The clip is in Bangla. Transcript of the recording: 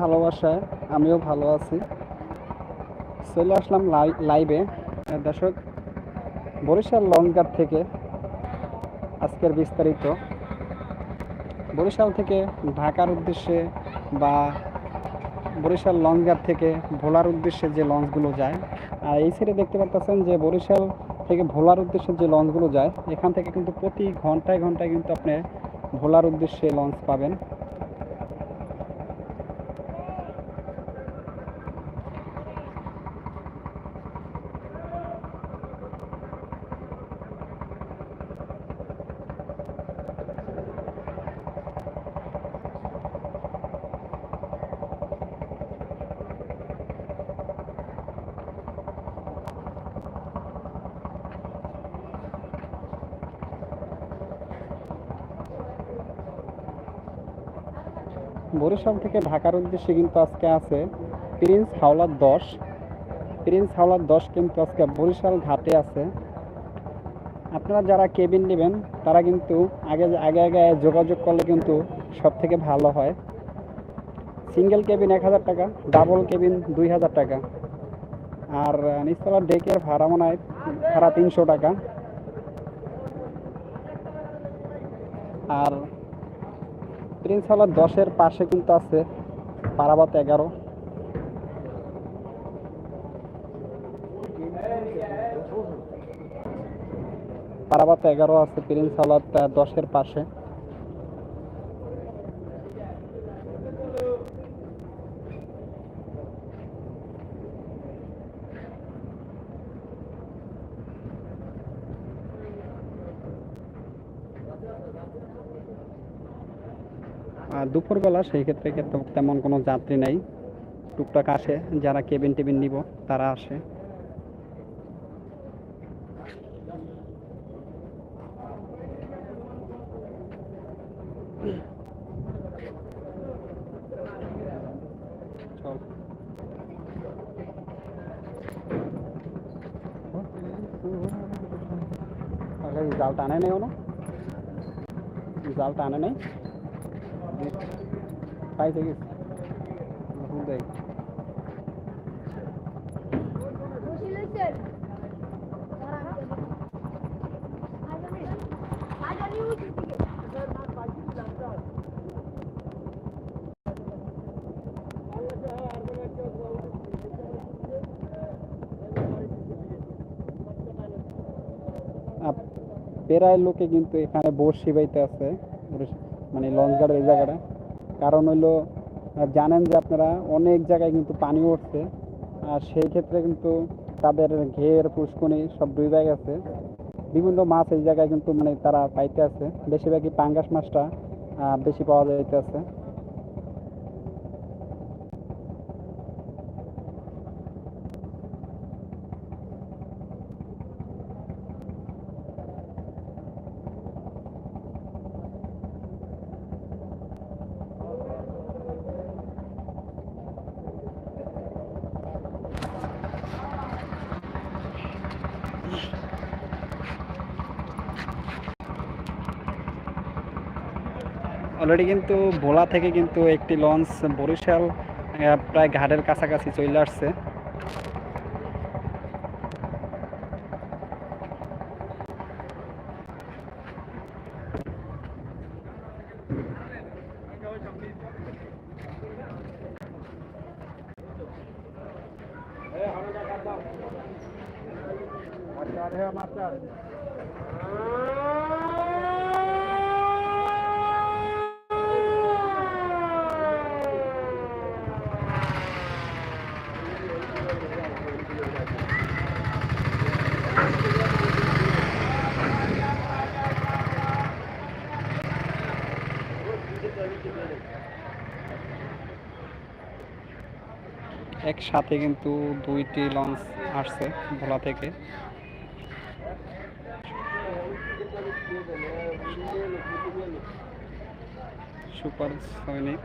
ভালোবাসায়, আমিও ভালো আছি। চলে আসলাম লাইভে। দর্শক, বরিশাল লঞ্চঘাট থেকে আজকের বিস্তারিত। বরিশাল থেকে ঢাকার উদ্দেশ্যে বা বরিশাল লঞ্চঘাট থেকে ভোলার উদ্দেশ্যে যে লঞ্চগুলো যায়, আর এই সাইডে দেখতে পাচ্ছেন যে বরিশাল থেকে ভোলার উদ্দেশ্যে যে লঞ্চগুলো যায়, এখান থেকে কিন্তু প্রতি ঘন্টায় ঘন্টায় কিন্তু আপনি ভোলার উদ্দেশ্যে লঞ্চ পাবেন। বরিশাল থেকে ঢাকার উদ্দেশ্যে কিন্তু আজকে আছে প্রিন্স হাওলার দশ। প্রিন্স হাওলার দশ কিন্তু আজকে বরিশাল ঘাটে আছে। আপনারা যারা কেবিন নেবেন, তারা কিন্তু আগে আগে আগে যোগাযোগ করলে কিন্তু সব থেকে ভালো হয়। সিঙ্গেল কেবিন এক হাজার টাকা, ডাবল কেবিন দুই হাজার টাকা। আর নিচতলার ডেকের ভাড়া মনে হয়, ভাড়া তিনশো টাকা। আর প্রিন্স দশের পাশে কিন্তু আছে পারাবাত এগারো। পারাবাত এগারো আছে প্রিন্স হলার দশের পাশে আর দুপুরবেলা সেই ক্ষেত্রে তেমন কোনো যাত্রী নাই। টুকটাক আসে, যারা কেবিন টেবিন নিব, তারা আসে। জাল টানে নেই জাল টানে নেই। পাইছে কি ভুল দেয় আপ- প্রায় লোকে কিন্তু এখানে বসি বাইতে আছে মানে লঞ্চ গার্ডের এই জায়গাটা। কারণ হইল জানেন যে আপনারা অনেক জায়গায় কিন্তু পানি উঠছে, আর সেই ক্ষেত্রে কিন্তু তাদের ঘের পুষ্কনি সব ডুবে গেছে বিভিন্ন মাছ এই জায়গায় কিন্তু মানে তারা পাইতে আছে। বেশিরভাগই পাঙ্গাস মাছটা বেশি পাওয়া যাইতে আছে অলরেডি কিন্তু ভোলা থেকে কিন্তু একটি লঞ্চ বরিশাল প্রায় ঘাটের কাছাকাছি চলে আসছে। একসাথে কিন্তু দুইটি লঞ্চ আসছে ভোলা থেকে। সুপার সৈনিক।